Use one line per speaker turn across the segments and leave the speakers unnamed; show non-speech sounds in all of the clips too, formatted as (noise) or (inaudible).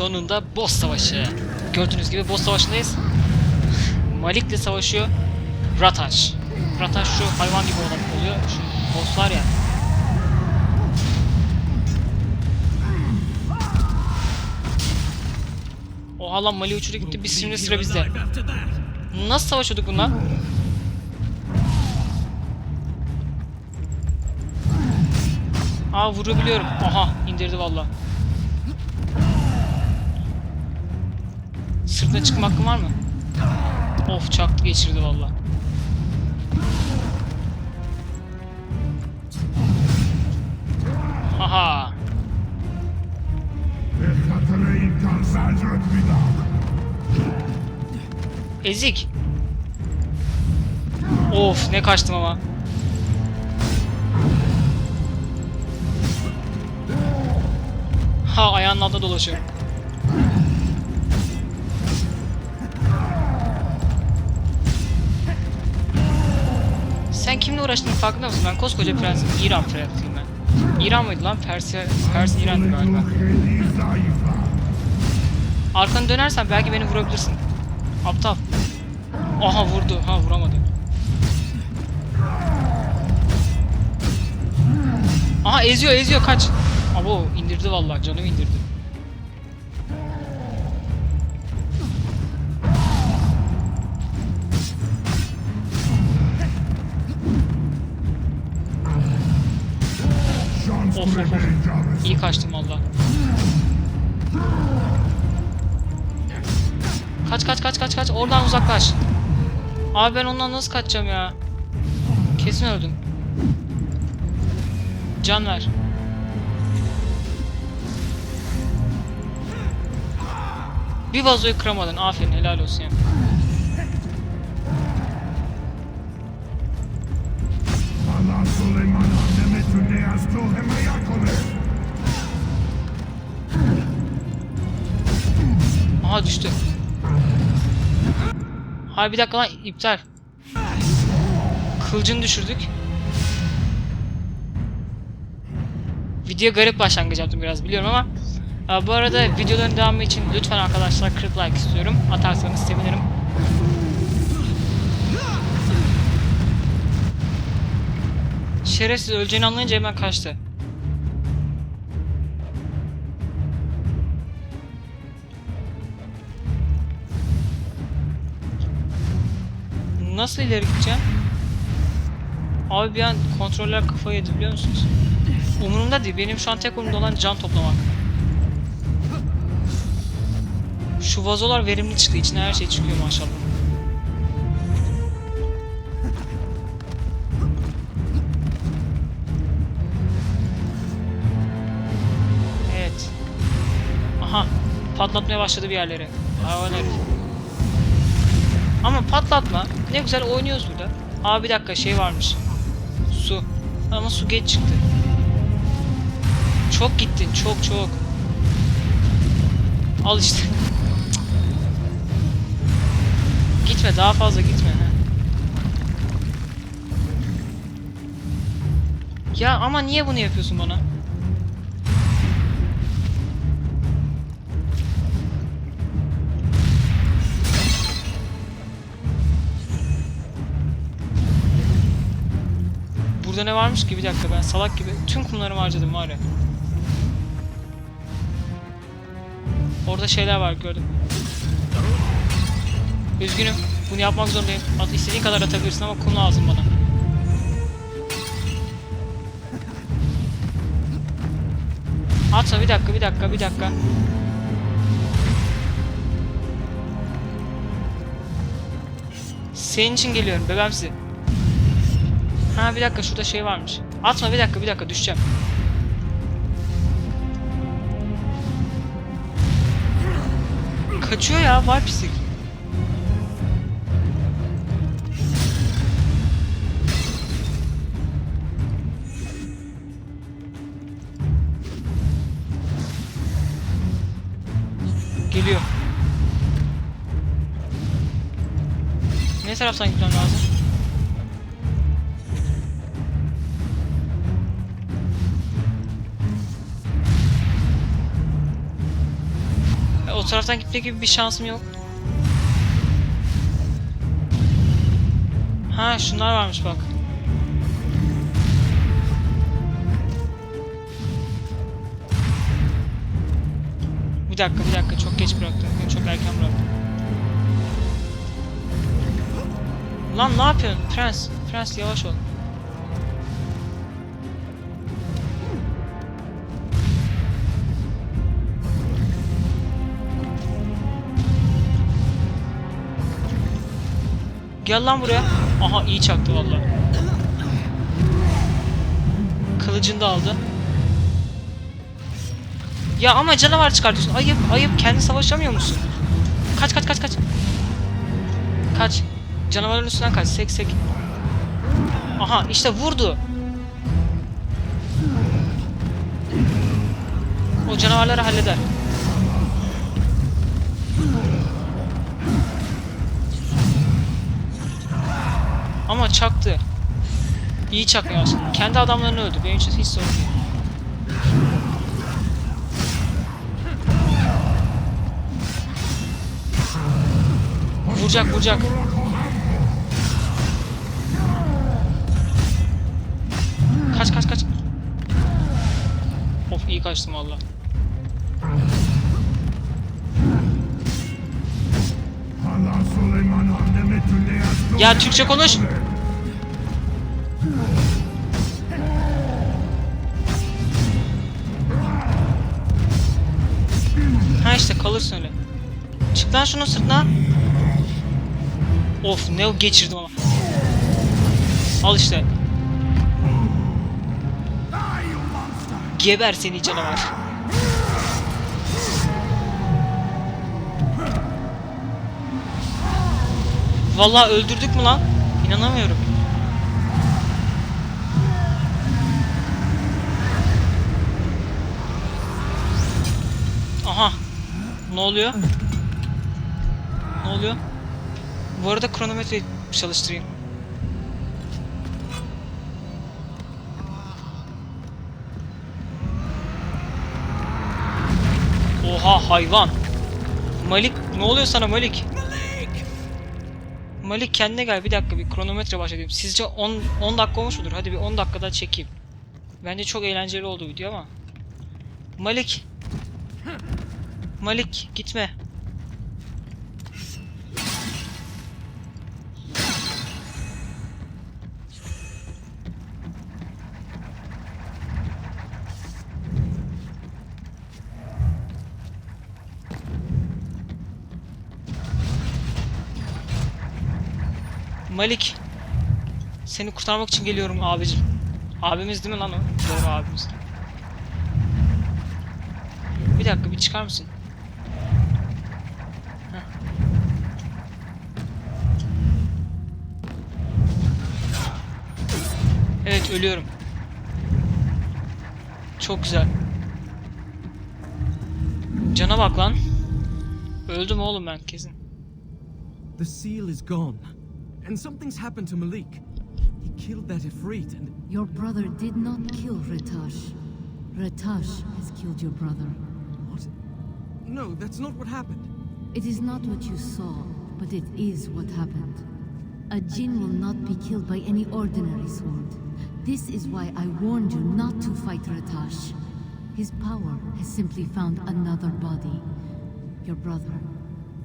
sonunda boss savaşı. Gördüğünüz gibi boss savaşındayız. Malik'le savaşıyor. Rataş. Rataş şu hayvan gibi olan oluyor. Şu boss var ya. Oha lan Mali uçuru gitti. Biz şimdi sıra bizde. Nasıl savaşıyorduk bunlar? Aa vurabiliyorum. Aha indirdi valla. Sırtına çıkma hakkım var mı? Of çaktı geçirdi valla.
Wieder.
Ezik. Of ne kaçtım ama. Ha ayağının altında dolaşıyor. Kimle uğraştığını farkında mısın? Ben koskoca prensim. İran prensiyim ben. İran mıydı lan? Persi, Pers İran'dı galiba. Arkanı dönersen belki beni vurabilirsin. Aptal. Aha vurdu. Ha vuramadı. Aha eziyor eziyor kaç. Abo indirdi vallahi canımı indirdi. İyi kaçtım valla. Kaç kaç kaç kaç kaç oradan uzaklaş. Abi ben ondan nasıl kaçacağım ya? Kesin öldüm. Can ver. Bir vazoyu kıramadın. Aferin helal olsun ya.
Allah
Aha düştü. Hayır bir dakika lan iptal. Kılıcını düşürdük. Video garip başlangıç yaptım biraz biliyorum ama bu arada videoların devamı için lütfen arkadaşlar 40 like istiyorum. Atarsanız sevinirim. Şerefsiz öleceğini anlayınca hemen kaçtı. Nasıl ileri gideceğim? Abi bir an kontroller kafayı yedi biliyor musunuz? Umurumda değil. Benim şu an tek umurumda olan can toplamak. Şu vazolar verimli çıktı. İçine her şey çıkıyor maşallah. Patlatmaya başladı bir yerleri. Hayvan herif. Ama patlatma. Ne güzel oynuyoruz burada. Aa bir dakika şey varmış. Su. Ama su geç çıktı. Çok gittin. Çok çok. Al işte. gitme daha fazla gitme. he. Ya ama niye bunu yapıyorsun bana? Ne varmış ki bir dakika ben salak gibi tüm kumlarımı harcadım var ya. Orada şeyler var gördüm. Üzgünüm. Bunu yapmak zorundayım. At istediğin kadar atabilirsin ama kum lazım bana. Atma bir dakika bir dakika bir dakika. Senin için geliyorum bebemsi. Ha bir dakika şurada şey varmış. Atma bir dakika bir dakika düşeceğim. Kaçıyor ya var pislik. Geliyor. Ne taraftan gitmem lazım? Taraftan gitmek gibi bir şansım yok. Ha şunlar varmış bak. Bir dakika bir dakika çok geç bıraktım. Çok erken bıraktım. Lan ne yapıyorsun? Prens. Prens yavaş ol. Gel lan buraya. Aha iyi çaktı vallahi. Kılıcını da aldı. Ya ama canavar çıkartıyorsun. Ayıp ayıp. Kendi savaşamıyor musun? Kaç kaç kaç kaç. Kaç. Canavarın üstünden kaç. Sek sek. Aha işte vurdu. O canavarları halleder. Çaktı. İyi çakmıyor aslında. Kendi adamlarını öldü. Benim için hiç sorun değil. Vuracak vuracak. Kaç kaç kaç. Of iyi kaçtım valla. Ya Türkçe konuş. Ha işte kalırsın öyle. Çık lan şunun sırtına. Of ne geçirdim ama. Al işte. Geber seni canavar. Vallahi öldürdük mü lan? İnanamıyorum. Ne oluyor? Ne oluyor? Bu arada kronometreyi çalıştırayım. Oha hayvan. Malik ne oluyor sana Malik? Malik kendine gel bir dakika bir kronometre başlatayım. Sizce 10 10 dakika olmuş mudur? Hadi bir 10 dakikada çekeyim. Bence çok eğlenceli oldu video ama. Malik. Malik gitme. Malik. Seni kurtarmak için geliyorum abicim. Abimiz değil mi lan o? Doğru abimiz. Bir dakika bir çıkar mısın? Evet ölüyorum. Çok güzel. Cana bak lan. Öldüm oğlum ben kesin.
The seal is gone. And something's happened to Malik. He killed that Ifrit and
Your brother did not kill Ratash. Ratash has killed your brother.
what? No, that's not what happened.
It is not what you saw, but it is what happened. A jinn will not be killed by any ordinary sword. This is why I warned you not to fight Ratash. His power has simply found another body. Your brother.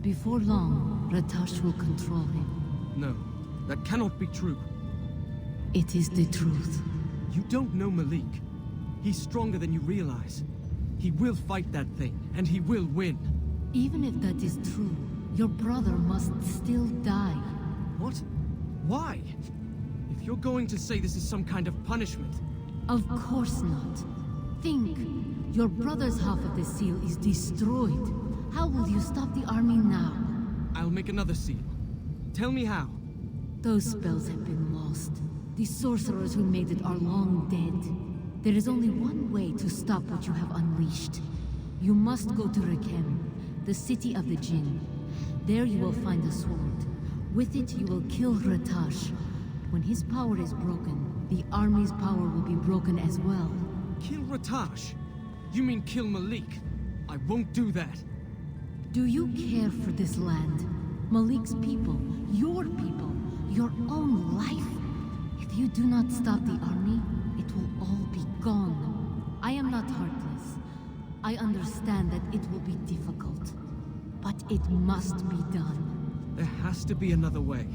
Before long, Ratash will control him.
No, that cannot be true.
It is the truth.
You don't know Malik. He's stronger than you realize. He will fight that thing, and he will win.
Even if that is true, your brother must still die.
What? Why? You're going to say this is some kind of punishment,
Of course not. Think. Your brother's half of the seal is destroyed. How will you stop the army now?
I'll make another seal. Tell me how.
Those spells have been lost. The sorcerers who made it are long dead. There is only one way to stop what you have unleashed. You must go to Rekem, the city of the Jinn. There you will find a sword. With it you will kill Ratash. When his power is broken, the army's power will be broken as well.
Kill Ratash? You mean kill Malik? I won't do that.
Do you care for this land? Malik's people, your people, your own life? If you do not stop the army, it will all be gone. I am not heartless. I understand that it will be difficult. But it must be done.
There has to be another way.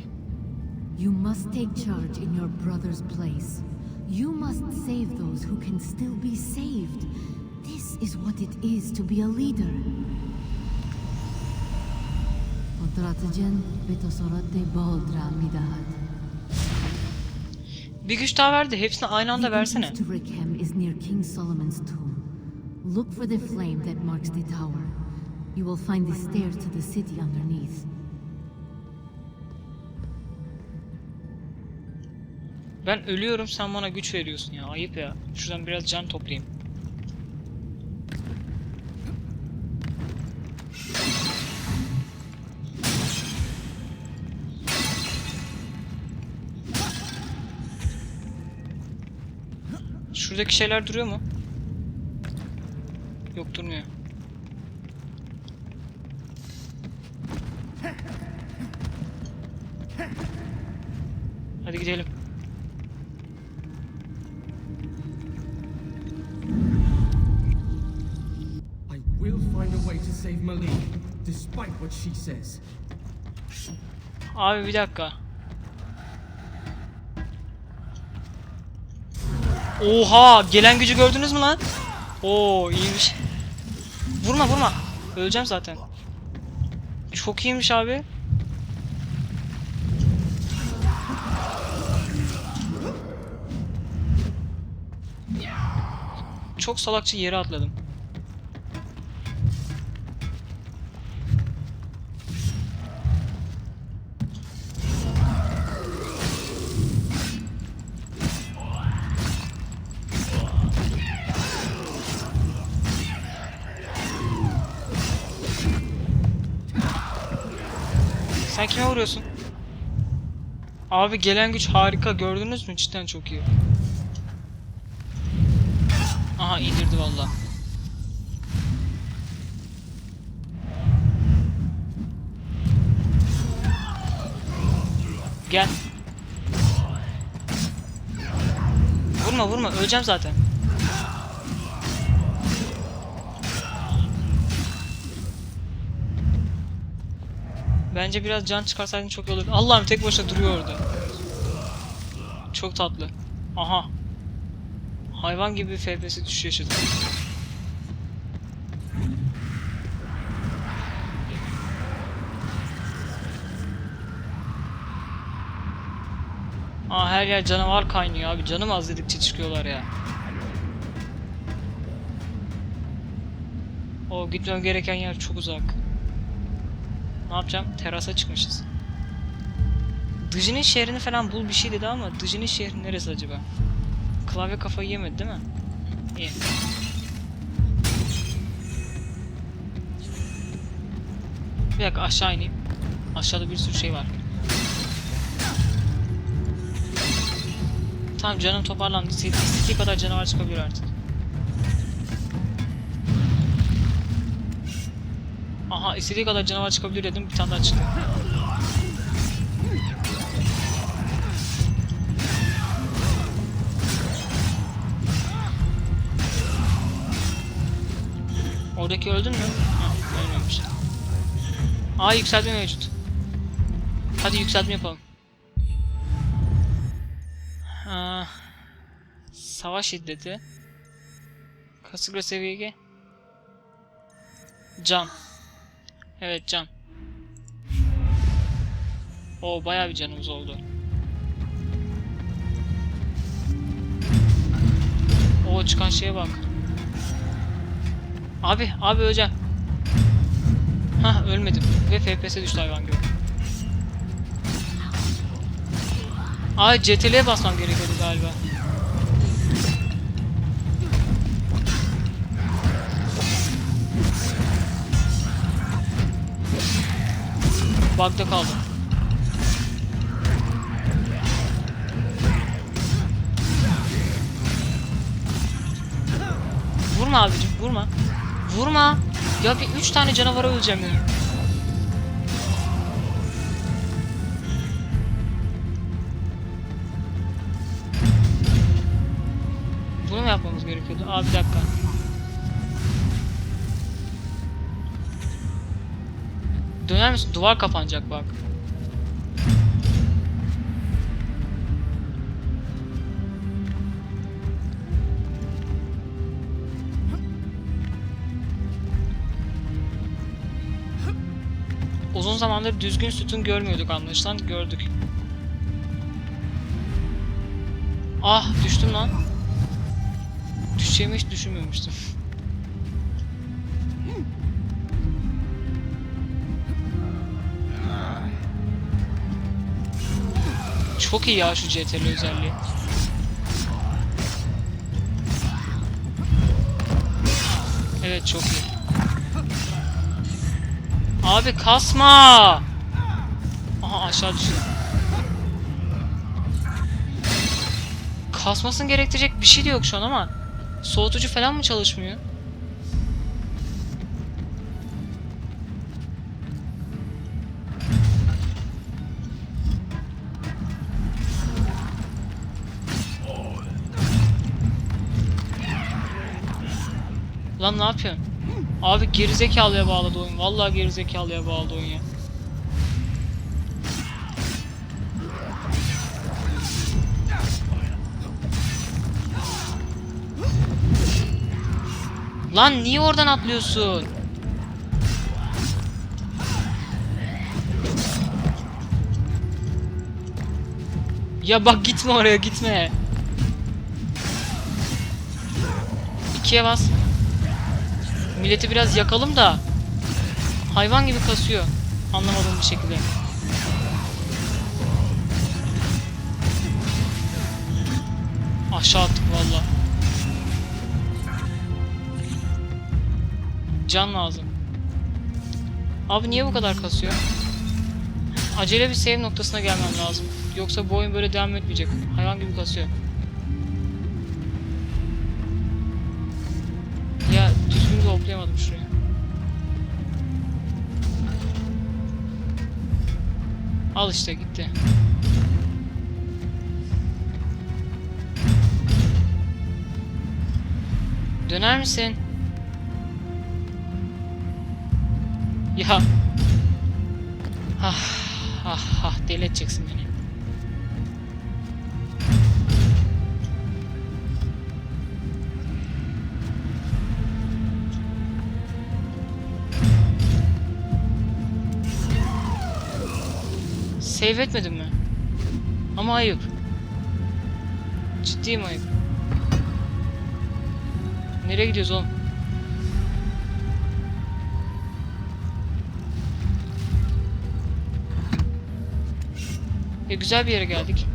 You must take charge in your brother's place. You must save those who can still be saved. This is what it is to be a leader. Otratıcın betosorate baldra midahad.
Bir güç daha verdi. Hepsini aynı anda
The
versene.
entrance to Rickham is near King Solomon's tomb. Look for the flame that marks the tower. You will find the stairs to the city underneath.
Ben ölüyorum sen bana güç veriyorsun ya. Ayıp ya. Şuradan biraz can toplayayım. Şuradaki şeyler duruyor mu? Yok durmuyor. Hadi gidelim.
What she says.
Abi bir dakika. Oha! Gelen gücü gördünüz mü lan? Oo iyiymiş. Vurma vurma. Öleceğim zaten. Çok iyiymiş abi. Çok salakça yere atladım. Sen kime vuruyorsun? Abi gelen güç harika gördünüz mü? Cidden çok iyi. Aha indirdi valla. Gel. Vurma vurma öleceğim zaten. Bence biraz can çıkarsaydın çok iyi olurdu. Allah'ım tek başına duruyor orada. Çok tatlı. Aha. Hayvan gibi FPS düşüş yaşadım. Aa her yer canavar kaynıyor abi. Canım az dedikçe çıkıyorlar ya. O gitmem gereken yer çok uzak. Ne yapacağım? Terasa çıkmışız. Dıcının şehrini falan bul bir şey dedi ama Dıcının şehri neresi acaba? Klavye kafayı yemedi değil mi? İyi. Bir dakika aşağı ineyim. Aşağıda bir sürü şey var. Tamam canım toparlandı. İstediği kadar canavar çıkabilir artık. Aha istediği kadar canavar çıkabilir dedim bir tane daha çıktı. Oradaki öldün mü? Ha, ölmemiş. Aa yükseltme mevcut. Hadi yükseltme yapalım. Ha, savaş şiddeti. Kasıkla seviye Can. Evet can. O bayağı bir canımız oldu. O çıkan şeye bak. Abi, abi öleceğim. Hah ölmedim. Ve FPS düştü hayvan gibi. Ay CTRL'ye basmam gerekiyordu galiba. Bug'da kaldım. Vurma abicim vurma. Vurma. Ya bir üç tane canavara öleceğim ya. Bunu mu yapmamız gerekiyordu? Abi bir dakika. Döner misin? Duvar kapanacak bak. Uzun zamandır düzgün sütun görmüyorduk anlaşılan. Gördük. Ah düştüm lan. Düşeceğimi hiç düşünmemiştim. Çok iyi ya şu CTRL özelliği. Evet çok iyi. Abi kasma. Aha aşağı düştüm. Kasmasını gerektirecek bir şey de yok şu an ama soğutucu falan mı çalışmıyor? Lan ne yapıyorsun? Abi gerizekalıya bağladı oyun. Vallahi gerizekalıya bağladı oyun ya. Lan niye oradan atlıyorsun? Ya bak gitme oraya gitme. İkiye bas. Milleti biraz yakalım da hayvan gibi kasıyor. Anlamadığım bir şekilde. Aşağı attık valla. Can lazım. Abi niye bu kadar kasıyor? Acele bir save noktasına gelmem lazım. Yoksa bu oyun böyle devam etmeyecek. Hayvan gibi kasıyor. Düzgün toplayamadım şuraya. Al işte gitti. Döner misin? Ya. Ah, ah, ah, deli edeceksin beni. Save etmedin mi? Ama ayıp. Ciddiyim ayıp. Nereye gidiyoruz oğlum? Ya güzel bir yere geldik.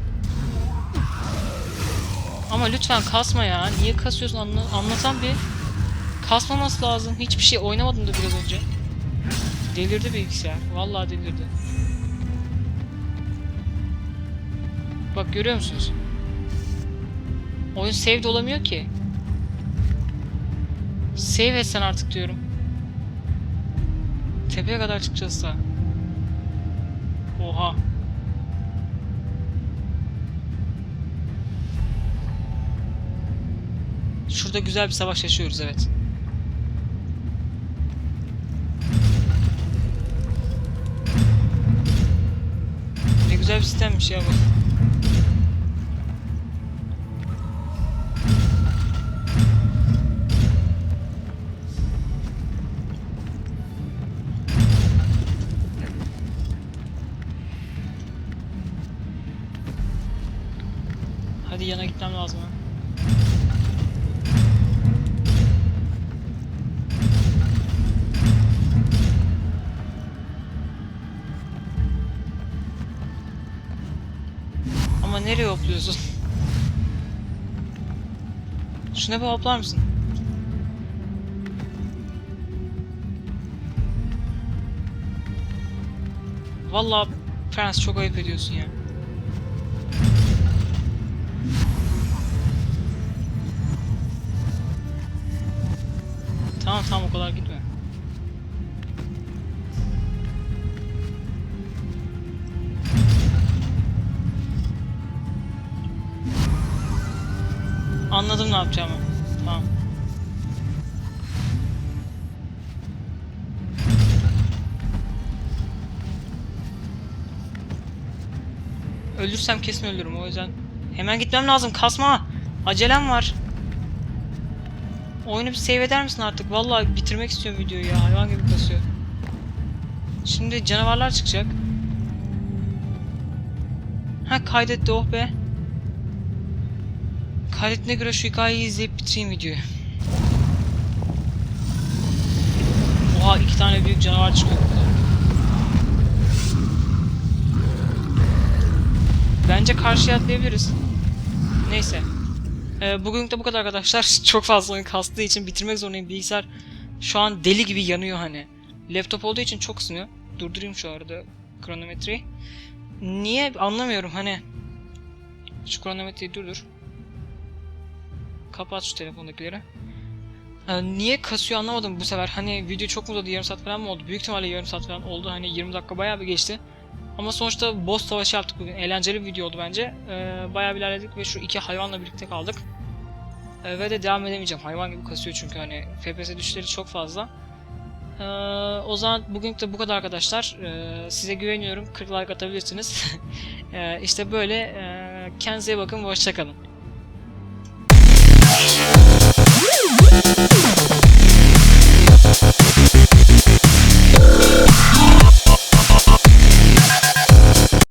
Ama lütfen kasma ya. Niye kasıyorsun anla anlatan bir. Kasmaması lazım. Hiçbir şey oynamadım da biraz önce. Delirdi bilgisayar. Vallahi delirdi. Bak görüyor musunuz? Oyun saved olamıyor ki. Save etsen artık diyorum. Tepeye kadar çıkacağız da. Oha. Şurada güzel bir savaş yaşıyoruz evet. Ne güzel bir sistemmiş ya bu. Hopluyorsun? Şuna bir hoplar mısın? Vallahi Prens çok ayıp ediyorsun ya. Tamam tamam o kadar gitme. Anladım ne yapacağımı. Tamam. Ölürsem kesin ölürüm o yüzden. Hemen gitmem lazım kasma. Acelem var. Oyunu bir save eder misin artık? Vallahi bitirmek istiyorum videoyu ya. Hayvan gibi kasıyor. Şimdi canavarlar çıkacak. Ha kaydetti oh be. Kaydettiğine göre şu hikayeyi izleyip bitireyim videoyu. Oha iki tane büyük canavar çıkıyor. Bence karşıya atlayabiliriz. Neyse. Ee, bugün de bu kadar arkadaşlar. (laughs) Çok fazla oyun kastığı için bitirmek zorundayım. Bilgisayar şu an deli gibi yanıyor hani. Laptop olduğu için çok ısınıyor. Durdurayım şu arada kronometreyi. Niye anlamıyorum hani. Şu kronometreyi durdur. Kapat şu telefondakileri. Ee, niye kasıyor anlamadım bu sefer. Hani video çok mu uzadı yarım saat falan mı oldu? Büyük ihtimalle yarım saat falan oldu. Hani 20 dakika bayağı bir geçti. Ama sonuçta boss savaşı yaptık bugün. Eğlenceli bir video oldu bence. Ee, bayağı bir ilerledik ve şu iki hayvanla birlikte kaldık. Ee, ve de devam edemeyeceğim. Hayvan gibi kasıyor çünkü hani FPS düşüşleri çok fazla. Ee, o zaman bugün de bu kadar arkadaşlar. Ee, size güveniyorum. 40 like atabilirsiniz. (laughs) ee, işte böyle. Ee, kendinize iyi bakın hoşçakalın.